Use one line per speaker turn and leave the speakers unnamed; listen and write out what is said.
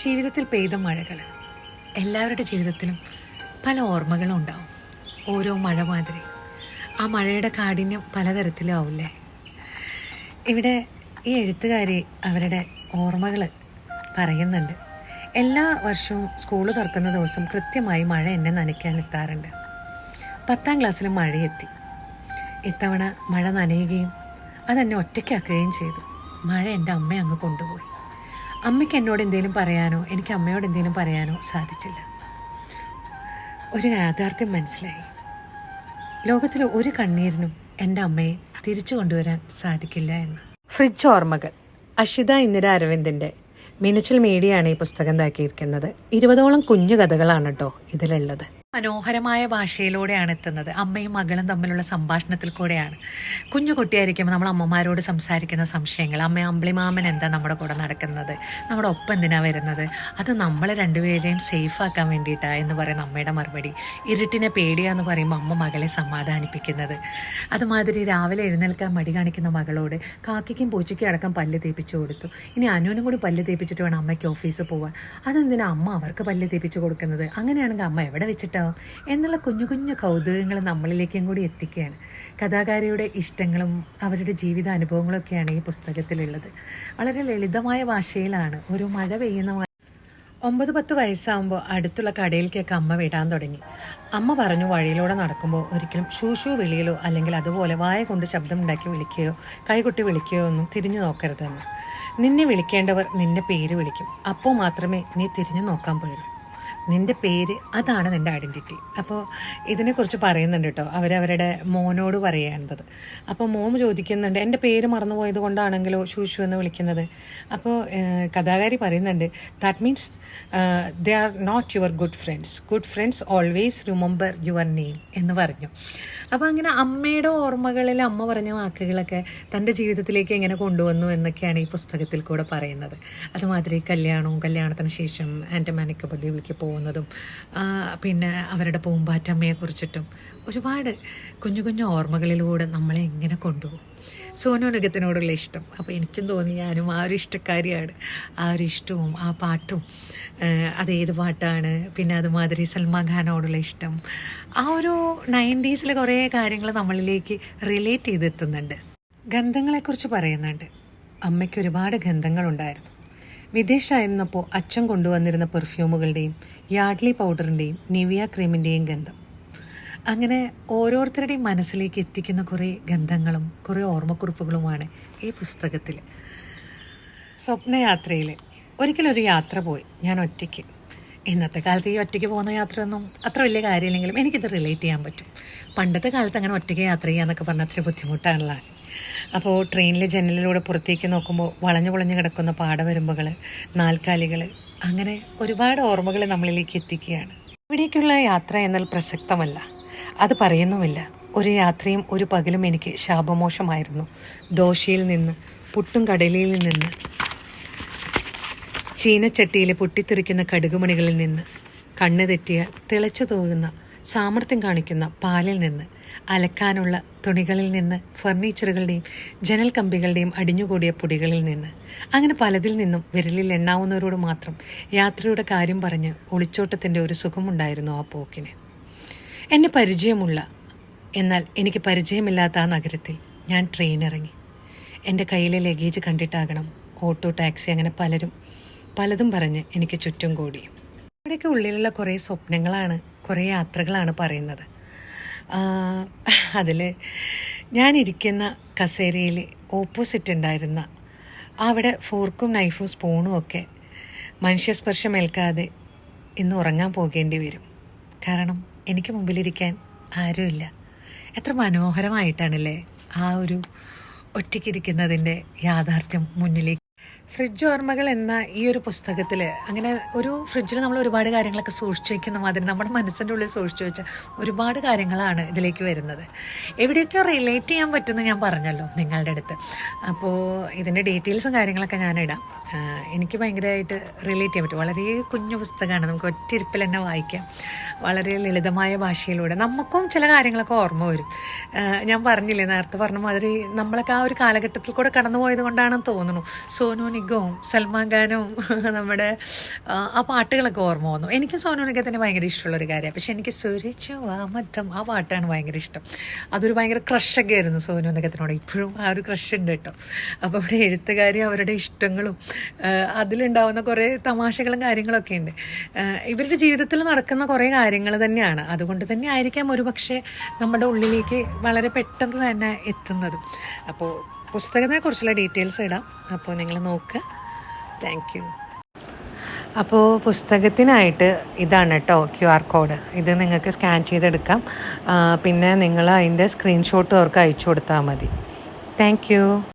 ജീവിതത്തിൽ പെയ്ത മഴകൾ. എല്ലാവരുടെ ജീവിതത്തിലും പല ഓർമ്മകളും ഉണ്ടാവും. ഓരോ മഴ മാതിരി. ആ മഴയുടെ കാഠിന്യം പലതരത്തിലും ആവില്ലേ ഇവിടെ ഈ എഴുത്തുകാരി അവരുടെ ഓർമ്മകൾ പറയുന്നുണ്ട്. എല്ലാ വർഷവും സ്കൂൾ തുറക്കുന്ന ദിവസം കൃത്യമായി മഴ എന്നെ നനയ്ക്കാൻ എത്താറുണ്ട്. പത്താം ക്ലാസ്സിൽ മഴയെത്തി. ഇത്തവണ മഴ നനയുകയും അതെന്നെ ഒറ്റയ്ക്കാക്കുകയും ചെയ്തു. മഴ എന്റെ അമ്മ അങ്ങ് കൊണ്ടുപോയി. അമ്മയ്ക്ക് എന്നോട് എന്തെങ്കിലും പറയാനോ? എനിക്ക് അമ്മയോട് എന്തെങ്കിലും പറയാനോ സാധിച്ചില്ല. ഒരു യാഥാർത്ഥ്യം മനസ്സിലായി. ലോകത്തിലെ ഒരു കണ്ണീരിനും എന്റെ അമ്മയെ തിരിച്ചു കൊണ്ടുവരാൻ സാധിക്കില്ല എന്ന്. ഫ്രിഡ്ജ് ഓർമ്മകൾ. അഷിത ഇന്ദിര അരവിന്ദിന്റെ മിനച്ചൽ മീഡിയയാണ് ഈ പുസ്തകം താക്കിയിരിക്കുന്നത് ഇരുപതോളം കുഞ്ഞു കഥകളാണ് കേട്ടോ ഇതിലുള്ളത്. മനോഹരമായ ഭാഷയിലൂടെയാണ് എത്തുന്നത്. അമ്മയും മകളും തമ്മിലുള്ള സംഭാഷണത്തിൽ കൂടെയാണ്. കുഞ്ഞു കുട്ടിയായിരിക്കുമ്പോൾ നമ്മൾ അമ്മമാരോട് സംസാരിക്കുന്ന സംശയങ്ങൾ അമ്മ അമ്പിളിമാമൻ എന്താ നമ്മുടെ കൂടെ നടക്കുന്നത്? നമ്മുടെ ഒപ്പം എന്തിനാ വരുന്നത്? അത് നമ്മളെ രണ്ടുപേരെയും സേഫാക്കാൻ വേണ്ടിയിട്ടാണ് വേണ്ടിയിട്ടാ? എന്ന് പറയുന്ന അമ്മയുടെ മറുപടി. ഇരുട്ടിനെ പേടിയാന്ന് പറയുമ്പോൾ അമ്മ മകളെ സമാധാനിപ്പിക്കുന്നത്. അതുമാതിരി രാവിലെ എഴുന്നേൽക്കാൻ മടി കാണിക്കുന്ന മകളോട് കാക്കിക്കും പൂച്ചയ്ക്കും അടക്കം പല്ല് തേപ്പിച്ചു കൊടുത്തു. ഇനി അനുവിനും കൂടി പല്ല് തേപ്പിച്ചിട്ട് വേണം അമ്മയ്ക്ക് ഓഫീസിൽ പോവാൻ. അതെന്തിനാ അമ്മ അവർക്ക് പല്ല് തേപ്പിച്ച് കൊടുക്കുന്നത്? അങ്ങനെയാണെങ്കിൽ അമ്മ എവിടെ വെച്ചിട്ടാവും എന്നുള്ള കുഞ്ഞു കുഞ്ഞു കൗതുകങ്ങൾ നമ്മളിലേക്കും കൂടി എത്തിക്കുകയാണ്. കഥാകാരിയുടെ ഇഷ്ടങ്ങളും അവരുടെ ജീവിത അനുഭവങ്ങളൊക്കെയാണ് ഈ പുസ്തകത്തിലുള്ളത്. വളരെ ലളിതമായ ഭാഷയിലാണ്. ഒരു മഴ പെയ്യുന്ന ഒമ്പത് പത്ത് വയസ്സാകുമ്പോൾ അടുത്തുള്ള കടയിലേക്കൊക്കെ അമ്മ വിടാൻ തുടങ്ങി. അമ്മ പറഞ്ഞു വഴിയിലൂടെ നടക്കുമ്പോൾ ഒരിക്കലും ഷൂഷു വിളിയിലോ അല്ലെങ്കിൽ അതുപോലെ വായ കൊണ്ട് ശബ്ദമുണ്ടാക്കി വിളിക്കുകയോ കൈകൊട്ടി വിളിക്കുകയോ ഒന്നും തിരിഞ്ഞു നോക്കരുതെന്ന്. നിന്നെ വിളിക്കേണ്ടവർ നിന്റെ പേര് വിളിക്കും. അപ്പോൾ മാത്രമേ നീ തിരിഞ്ഞു നോക്കാൻ പോരൂ നിന്റെ പേര് അതാണ് നിന്റെ ഐഡന്റിറ്റി അപ്പോൾ ഇതിനെക്കുറിച്ച് പറയുന്നുണ്ട് കേട്ടോ. അവരവരുടെ മോനോട് പറയേണ്ടത്. അപ്പോൾ മോം ചോദിക്കുന്നുണ്ട് എന്റെ പേര് മറന്നുപോയത് കൊണ്ടാണെങ്കിലോ ശുശു എന്ന് വിളിക്കുന്നത്? അപ്പോൾ കഥാകാരി പറയുന്നുണ്ട് that means they are not your good friends good friends always remember your name എന്ന് പറഞ്ഞു. അപ്പോൾ അങ്ങനെ അമ്മയുടെ ഓർമ്മകളിൽ അമ്മ പറഞ്ഞ വാക്കുകളൊക്കെ തന്റെ ജീവിതത്തിലേക്ക് എങ്ങനെ കൊണ്ടുവന്നു എന്നൊക്കെയാണ് ഈ പുസ്തകത്തിൽ കൂടെ പറയുന്നത്. അതുമാതിരി കല്യാണവും കല്യാണത്തിന് ശേഷം ആന്റമാനിക്ക് പതിവിലേക്ക് പോകുന്നതും പിന്നെ അവരുടെ പൂമ്പാറ്റമ്മയെക്കുറിച്ചിട്ടും ഒരുപാട് കുഞ്ഞു കുഞ്ഞു ഓർമ്മകളിലൂടെ നമ്മളെ എങ്ങനെ കൊണ്ടുപോകും. സോനു നിഗത്തിനോടുള്ള ഇഷ്ടം. അപ്പോൾ എനിക്കും തോന്നി ഞാനും ആ ഒരു ഇഷ്ടക്കാരിയാണ്. ആ ഒരു ഇഷ്ടവും ആ പാട്ടും അതേത് പാട്ടാണ് പിന്നെ അതുമാതിരി സൽമാൻ ഖാനോടുള്ള ഇഷ്ടം. ആ ഒരു നയന്റീസിലെ കുറേ കാര്യങ്ങൾ നമ്മളിലേക്ക് റിലേറ്റ് ചെയ്തെത്തുന്നുണ്ട്. ഗന്ധങ്ങളെക്കുറിച്ച് പറയുന്നുണ്ട്. അമ്മയ്ക്ക് ഒരുപാട് ഗന്ധങ്ങളുണ്ടായിരുന്നു. വിദേശമായിരുന്നപ്പോൾ അച്ഛൻ കൊണ്ടുവന്നിരുന്ന പെർഫ്യൂമുകളുടെയും യാഡ്ലി പൗഡറിന്റെയും നിവിയ ക്രീമിന്റെയും ഗന്ധം. അങ്ങനെ ഓരോരുത്തരുടെയും മനസ്സിലേക്ക് എത്തിക്കുന്ന കുറേ ഗന്ധങ്ങളും കുറേ ഓർമ്മക്കുറിപ്പുകളുമാണ് ഈ പുസ്തകത്തിൽ സ്വപ്നയാത്രയിൽ ഒരിക്കലൊരു യാത്ര പോയി ഞാൻ ഒറ്റയ്ക്ക്. ഇന്നത്തെ കാലത്ത് ഈ ഒറ്റയ്ക്ക് പോകുന്ന യാത്രയൊന്നും അത്ര വലിയ കാര്യമില്ലെങ്കിലും എനിക്കിത് റിലേറ്റ് ചെയ്യാൻ പറ്റും. പണ്ടത്തെ കാലത്ത് അങ്ങനെ ഒറ്റയ്ക്ക് യാത്ര ചെയ്യാന്നൊക്കെ പറഞ്ഞാൽ അത്ര ബുദ്ധിമുട്ടാണല്ലോ. അപ്പോൾ ട്രെയിനിലെ ജനലിലൂടെ പുറത്തേക്ക് നോക്കുമ്പോൾ വളഞ്ഞു പൊളഞ്ഞു കിടക്കുന്ന പാടവരമ്പുകൾ നാൽക്കാലികൾ അങ്ങനെ ഒരുപാട് ഓർമ്മകൾ നമ്മളിലേക്ക് എത്തിക്കുകയാണ്. ഇവിടേക്കുള്ള യാത്ര എന്നാൽ പ്രസക്തമല്ല. അത് പറയുന്നുമില്ല. ഒരു രാത്രിയും ഒരു പകലും എനിക്ക് ശാപമോശമായിരുന്നു. ദോശയിൽ നിന്ന് പുട്ടും കടലയിൽ നിന്ന് ചീനച്ചട്ടിയിൽ പൊട്ടിത്തെറിക്കുന്ന കടുകുമണികളിൽ നിന്ന് കണ്ണ് തെറ്റിയ തിളച്ചു തോന്നുന്ന സാമർഥ്യം കാണിക്കുന്ന പാലിൽ നിന്ന് അലക്കാനുള്ള തുണികളിൽ നിന്ന് ഫർണിച്ചറുകളുടെയും ജനൽ കമ്പികളുടെയും അടിഞ്ഞുകൂടിയ പൊടികളിൽ നിന്ന്. അങ്ങനെ പലതിൽ നിന്നും വിരലിൽ എണ്ണാവുന്നവരോട് മാത്രം യാത്രയുടെ കാര്യം പറഞ്ഞ് ഒളിച്ചോട്ടത്തിന്റെ ഒരു സുഖമുണ്ടായിരുന്നു ആ പോക്കിന്. എന്നെ പരിചയമുള്ള എന്നാൽ എനിക്ക് പരിചയമില്ലാത്ത ആ നഗരത്തിൽ ഞാൻ ട്രെയിൻ ഇറങ്ങി. എന്റെ കയ്യിലെ ലഗേജ് കണ്ടിട്ടാകണം ഓട്ടോ ടാക്സി അങ്ങനെ പലരും പലതും പറഞ്ഞ് എനിക്ക് ചുറ്റും കൂടി. ഇവിടെയൊക്കെ ഉള്ളിലുള്ള കുറേ സ്വപ്നങ്ങളാണ് കുറേ യാത്രകളാണ് പറയുന്നത്. അതിൽ ഞാനിരിക്കുന്ന കസേരയിൽ ഓപ്പോസിറ്റ് ഉണ്ടായിരുന്ന അവിടെ ഫോർക്കും നൈഫും സ്പൂണും ഒക്കെ മനുഷ്യസ്പർശം ഏൽക്കാതെ ഇന്ന് ഉറങ്ങാൻ പോകേണ്ടി വരും. കാരണം എനിക്ക് മുമ്പിലിരിക്കാൻ ആരുമില്ല. എത്ര മനോഹരമായിട്ടാണല്ലേ ആ ഒരു ഒറ്റയ്ക്കിരിക്കുന്നതിന്റെ യാഥാർത്ഥ്യം മുന്നിലേക്ക് ഫ്രിഡ്ജ് ഓർമ്മകൾ എന്ന ഈ ഒരു പുസ്തകത്തിൽ അങ്ങനെ ഒരു ഫ്രിഡ്ജിൽ നമ്മൾ ഒരുപാട് കാര്യങ്ങളൊക്കെ സൂക്ഷിച്ചു വയ്ക്കുന്ന മാതിരി നമ്മുടെ മനസ്സിന്റെ ഉള്ളിൽ സൂക്ഷിച്ചു വെച്ച ഒരുപാട് കാര്യങ്ങളാണ് ഇതിലേക്ക് വരുന്നത്. എവിടെയൊക്കെയോ റിലേറ്റ് ചെയ്യാൻ പറ്റുമെന്ന് ഞാൻ പറഞ്ഞല്ലോ നിങ്ങളുടെ അടുത്ത്. അപ്പോൾ ഇതിന്റെ ഡീറ്റെയിൽസും കാര്യങ്ങളൊക്കെ ഞാനിടാം എനിക്ക് ഭയങ്കരമായിട്ട് റിലേറ്റ് ചെയ്യാൻ പറ്റും. വളരെ കുഞ്ഞു പുസ്തകമാണ്. നമുക്ക് ഒറ്റ ഇരിപ്പിൽ തന്നെ വായിക്കാം. വളരെ ലളിതമായ ഭാഷയിലൂടെ നമുക്കും ചില കാര്യങ്ങളൊക്കെ ഓർമ്മ വരും. ഞാൻ പറഞ്ഞില്ലേ നേരത്തെ പറഞ്ഞ മാതിരി നമ്മളൊക്കെ ആ ഒരു കാലഘട്ടത്തിൽ കൂടെ കടന്നു പോയത് കൊണ്ടാണെന്ന് തോന്നുന്നു. സോനു നിഗവും സൽമാൻ ഖാനും നമ്മുടെ ആ, പാട്ടുകളൊക്കെ ഓർമ്മ വന്നു. എനിക്ക് സോനു നിഗത്തിനെ ഭയങ്കര ഇഷ്ടമുള്ളൊരു കാര്യമാണ്. പക്ഷെ എനിക്ക് സുരച്ചു ആ മദ്ധം ആ പാട്ടാണ് ഭയങ്കര ഇഷ്ടം. അതൊരു ഭയങ്കര ക്രഷൊക്കെ ആയിരുന്നു സോനു നിഗത്തിനോട്. ഇപ്പോഴും ആ ഒരു ക്രഷ് ഉണ്ട് കേട്ടോ. അപ്പോൾ അവിടെ എഴുത്തുകാരി അവരുടെ ഇഷ്ടങ്ങളും അതിലുണ്ടാവുന്ന കുറേ തമാശകളും കാര്യങ്ങളൊക്കെ ഉണ്ട്. ഇവരുടെ ജീവിതത്തിൽ നടക്കുന്ന കുറേ കാര്യങ്ങൾ തന്നെയാണ്. അതുകൊണ്ട് തന്നെ ആയിരിക്കാം ഒരുപക്ഷെ നമ്മുടെ ഉള്ളിലേക്ക് വളരെ പെട്ടെന്ന് തന്നെ എത്തുന്നത്. അപ്പോൾ പുസ്തകത്തെ കുറിച്ചുള്ള ഡീറ്റെയിൽസ് ഇടാം. അപ്പോൾ നിങ്ങൾ നോക്കുക താങ്ക് അപ്പോൾ പുസ്തകത്തിനായിട്ട് ഇതാണ് കേട്ടോ ക്യു ആർ കോഡ്. ഇത് നിങ്ങൾക്ക് സ്കാൻ ചെയ്തെടുക്കാം. പിന്നെ നിങ്ങൾ അതിന്റെ സ്ക്രീൻഷോട്ട് അവർക്ക് അയച്ചു കൊടുത്താൽ മതി. താങ്ക്